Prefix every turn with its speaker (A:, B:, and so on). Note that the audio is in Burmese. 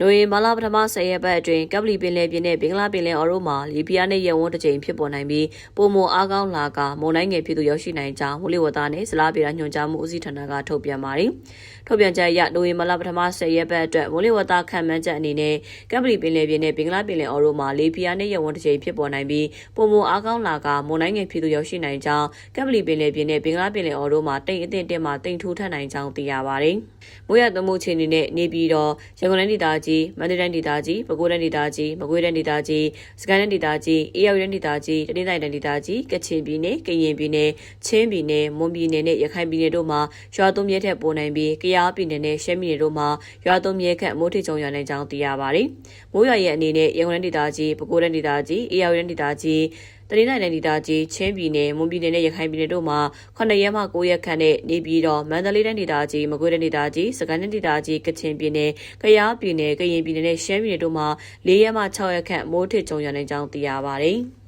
A: နိုဝင်ဘာလပထမ10ရက်ပတ်အတွင်းကပလီပင်လယ်ပြင်နဲ့ဘင်္ဂလားပင်လယ်အော်တို့မှာလီဘီယာနဲ့ရဲဝန်းတစ်ကြိမ်ဖြစ်ပေါ်နိုင်ပြီးပုံမအားကောင်းလာကမုန်တိုင်းငယ်ဖြစ်သူရောက်ရှိနိုင်ကြောင်းဝလီဝတာနဲ့ဇလားပြည်ရာညွှန်ကြားမှုဦးစီးဌာနကထုတ်ပြန်ပါတယ်။ထုတ်ပြန်ချက်အရနိုဝင်ဘာလပထမ10ရက်ပတ်အတွက်ဝလီဝတာခံမှန်းချက်အနေနဲ့ကပလီပင်လယ်ပြင်နဲ့ဘင်္ဂလားပင်လယ်အော်တို့မှာလီဘီယာနဲ့ရဲဝန်းတစ်ကြိမ်ဖြစ်ပေါ်နိုင်ပြီးပုံမအားကောင်းလာကမုန်တိုင်းငယ်ဖြစ်သူရောက်ရှိနိုင်ကြောင်းကပလီပင်လယ်ပြင်နဲ့ဘင်္ဂလားပင်လယ်အော်တို့မှာတိမ်အထင်တင်မှာတိမ်ထူးထပ်နိုင်ကြောင်းသိရပါတယ်။မိုးရသွန်းမှုအခြေအနေနဲ့နေပြည်တော်ရန်ကုန်တိုင်းဒေသကြီးမန္တလေးတိုင်းဒေသကြီးပဲခူးတိုင်းဒေသကြီးမကွေးတိုင်းဒေသကြီးစကိုင်းတိုင်းဒေသကြီးအေရဝတီတိုင်းဒေသကြီးတနင်္သာရီတိုင်းဒေသကြီးကချင်ပြည်နယ်ကရင်ပြည်နယ်ချင်းပြည်နယ်မွန်ပြည်နယ်နဲ့ရခိုင်ပြည်နယ်တို့မှာရွာသွန်းမြဲထက်ပိုနိုင်ပြီးကယားပြည်နယ်နဲ့ရှမ်းပြည်နယ်တို့မှာရွာသွန်းမြဲခန့်မိုးထစ်ကြုံရနိုင်ကြောင်းသိရပါတယ်။မိုးရွာရဲ့အနေနဲ့ရန်ကုန်တိုင်းဒေသကြီးပဲခူးတိုင်းဒေသကြီးအေရဝတီတိုင်းဒေသကြီး တနင်္လာနေ့ဒေသကြီးချင်းပြည်နယ်မွန်ပြည်နယ်နဲ့ရခိုင်ပြည်နယ်တို့မှာ9ရက်မှ9ရက်ခန့်နဲ့နေပြည်တော်မန္တလေးတိုင်းဒေသကြီးမကွေးတိုင်းဒေသကြီးစကိုင်းတိုင်းဒေသကြီးကချင်ပြည်နယ်ကယားပြည်နယ်ကရင်ပြည်နယ်နဲ့ရှမ်းပြည်နယ်တို့မှာ4ရက်မှ6ရက်ခန့်မိုးထစ်ကြုံရနိုင်ကြောင်းသိရပါတယ်။